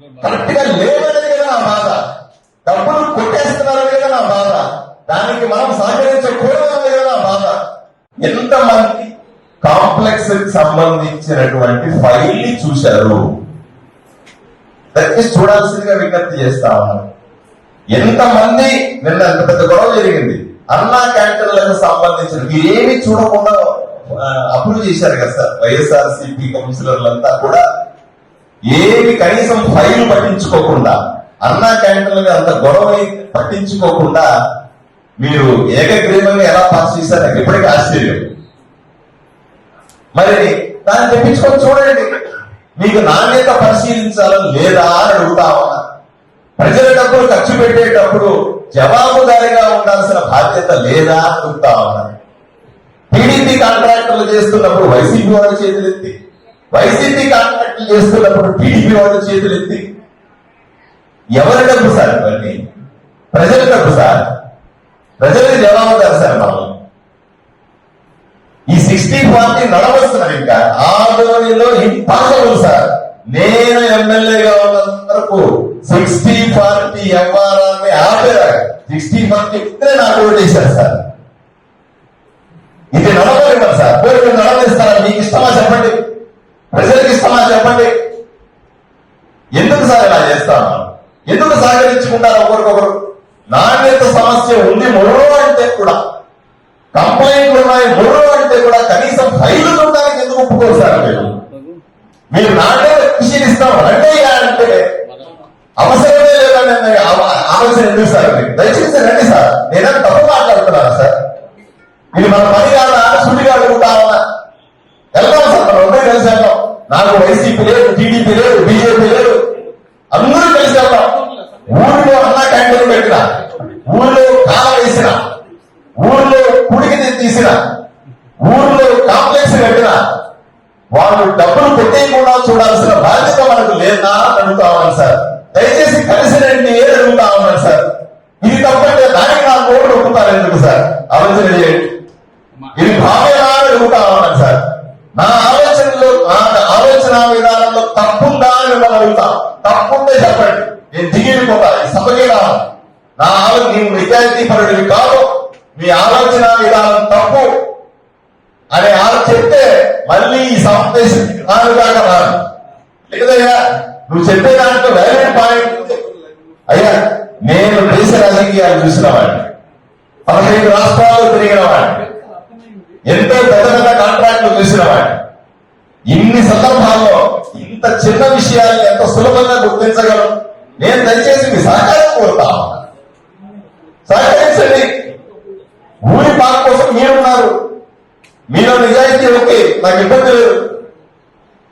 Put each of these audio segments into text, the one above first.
కరెక్ట్గా లేవనేది కదా నా బాధ. డబ్బులు కొట్టేస్తున్నారని కదా నా బాధ. దానికి మనం సహకరించకూడదనే కదా నా బాధ. ఎంతమంది కాంప్లెక్స్కి సంబంధించినటువంటి ఫైల్ని చూశారు? దయచేసి చూడాల్సిందిగా విజ్ఞప్తి చేస్తా ఉన్నాను. ఎంతమంది నిన్న ఎంత పెద్ద గొడవ జరిగింది. అన్నా క్యాంటీన్లకు సంబంధించిన ఏమి ఏమీ చూడకుండా అప్రూవ్ చేశారు కదా సార్. వైఎస్ఆర్ సిపి కౌన్సిలర్లంతా కూడా ఏమి కనీసం ఫైల్ పట్టించుకోకుండా అన్నా క్యాంటీన్లు అంత గొడవని పట్టించుకోకుండా మీరు ఏకగ్రీవంగా ఎలా పాస్ చేశారు నాకు ఇప్పటికీ ఆశ్చర్యం. మరి దాన్ని తెప్పించుకొని చూడండి. మీకు నాణ్యత పరిశీలించాలని లేదా అని అడుగుతా ప్రజల డబ్బులు ఖర్చు పెట్టేటప్పుడు జవాబుదారిగా ఉండాల్సిన బాధ్యత లేదా అని అడుగుతా టీడీపీ కాంట్రాక్టర్లు చేస్తున్నప్పుడు వైసీపీ వాళ్ళు చేతులెత్తి. వైసీపీ కాంట్రాక్టర్లు చేస్తున్నప్పుడు టీడీపీ వాళ్ళ చేతులెత్తి ఎవరి డబ్బు సార్ ఇవన్నీ ప్రజల డబ్బు సార్ ప్రజలకు జవాబుదారు సార్ మనం ఈ సిక్స్టీ ఫార్టీ నడవస్తున్నారు ఇంకా. ఆదోనిలో ఇంపాసిబుల్ సార్. నేను ఎమ్మెల్యేగా ఉన్నంతవరకు సిక్స్టీ ఫార్టీ వ్యవహారాన్ని ఆపేరా సిక్స్టీ ఫార్టీ ఇప్పుడే నాకు ఓటేశారు సార్ ఇది నడవలేమని సార్ పోయి మీరు నడవలేస్తారా మీకు ఇష్టమా చెప్పండి ప్రజలకు ఇష్టమా చెప్పండి ఎందుకు సార్ ఇలా చేస్తాను. ఎందుకు సహకరించుకుంటారు ఒకరికొకరు? నాణ్యత సమస్య ఉంది మొర్రో అంటే కూడా. కంప్లైంట్లు ఉన్నాయి మొర్రో అంటే కూడా కనీసం ఫైలు ఉండడానికి ఎందుకు ఒప్పుకోరు సార్ మీరు మీరు నాణ్యత పరిశీలిస్తాం ఇస్తాం అంటే అవసరమే లేదని ఆలోచన ఎందుకు సార్ మీకు? దయచేసి రండి సార్. నేనే తప్పు మాట్లాడుతున్నాను సార్? ఇది మన పని కాదా సుడిగా అడుగుతామన్నా వెళ్దాం సార్? మనం అందరూ కలిసి నాకు వైసీపీ లేదు టీడీపీ లేదు బీజేపీ లేదు. అందరూ కలిసి వెళ్దాం. ఊరిలో అన్నా క్యాంటీన్ పెట్టిన ఊళ్ళో కాల వేసిన ఊళ్ళో కుడికి తీసిన ఊళ్ళో కాంప్లెక్స్ కట్టిన వాళ్ళు డబ్బులు పెట్టేయకుండా చూడాల్సిన బాధ్యత మనకు లేదా అని అడుగుతా ఉన్నాను సార్. దయచేసి కలిసి రండి ఏది అడుగుతా ఉన్నాను సార్. ఇది తప్పంటే దానికి నా ఓట్లు ఒప్పుతారు ఎందుకు సార్? ఆలోచన చేయండి. ఇది భావ్యమా అడుగుతా ఉన్నాను సార్. నా అడుగుతా. తప్పుంటే చెప్పండి. నేను దిగిపోతా ఈ సభకి రాను. నా ఆలోచన నీవు నిజాయితీ పరుడివి కాదు. మీ ఆలోచన విధానం తప్పు. అని ఆలో చెప్తే మళ్ళీ ఈ సమావేశం రానుగాక రాను లేదయ్యా నువ్వు చెప్పే దాంట్లో వ్యాలిడ్ పాయింట్ అయ్యా నేను దేశ రాజకీయాలు చూసిన వాడిని పదహైదు రాష్ట్రాల్లో తిరిగిన వాడిని ఎంతో పెద్ద పెద్ద కాంట్రాక్ట్లు చూసిన వాడిని ఇన్ని సందర్భాలు ఇంత చిన్న విషయాన్ని ఎంత సులభంగా గుర్తించగలం నేను దయచేసి మీ సహకారం కోరుతా. సహకరించండి. ఊరి పాల కోసం మీరున్నారు. మీలో నిజాయితీ ఓకే నాకు ఇబ్బంది లేదు.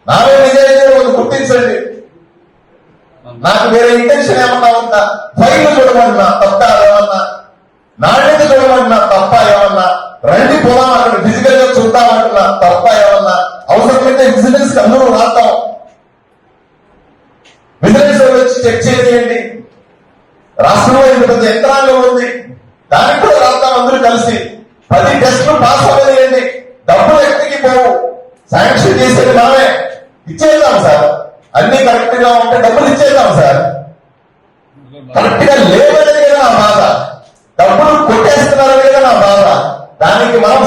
నాలో నిజాయితీ ఉంది గుర్తించండి. నాకు వేరే ఇంటెన్షన్ ఏమన్నా ఉందా? ఫైల్ చూడమన్నా తప్ప ఏమన్నా? నాణ్యత చూడమన్నా తప్ప ఏమన్నా? రండి పోదాం అక్కడ ఫిజికల్గా చూద్దామంటున్నా తప్ప ఏమన్నా? అవసరమైతే విజిలెన్స్కి అందరూ రాద్దాం. విజిలెన్స్ చెక్ చేయండి. రాష్ట్రంలో ఇంత పెద్ద యంత్రాంగం ఉంది. దానికి కూడా రాద్దాం అందరూ కలిసి. పది టెస్టులు పాస్ అవ్వలేయండి డబ్బులు ఎక్కడికి పోవు? శాంక్షన్ చేసేది మామే ఇచ్చేద్దాం సార్. అన్ని కరెక్ట్గా ఉంటే డబ్బులు ఇచ్చేద్దాం సార్. కరెక్ట్గా లేవనేది కదా నా బాధ. డబ్బులు కొట్టేస్తున్నారని కదా నా బాధ. దానికి మనం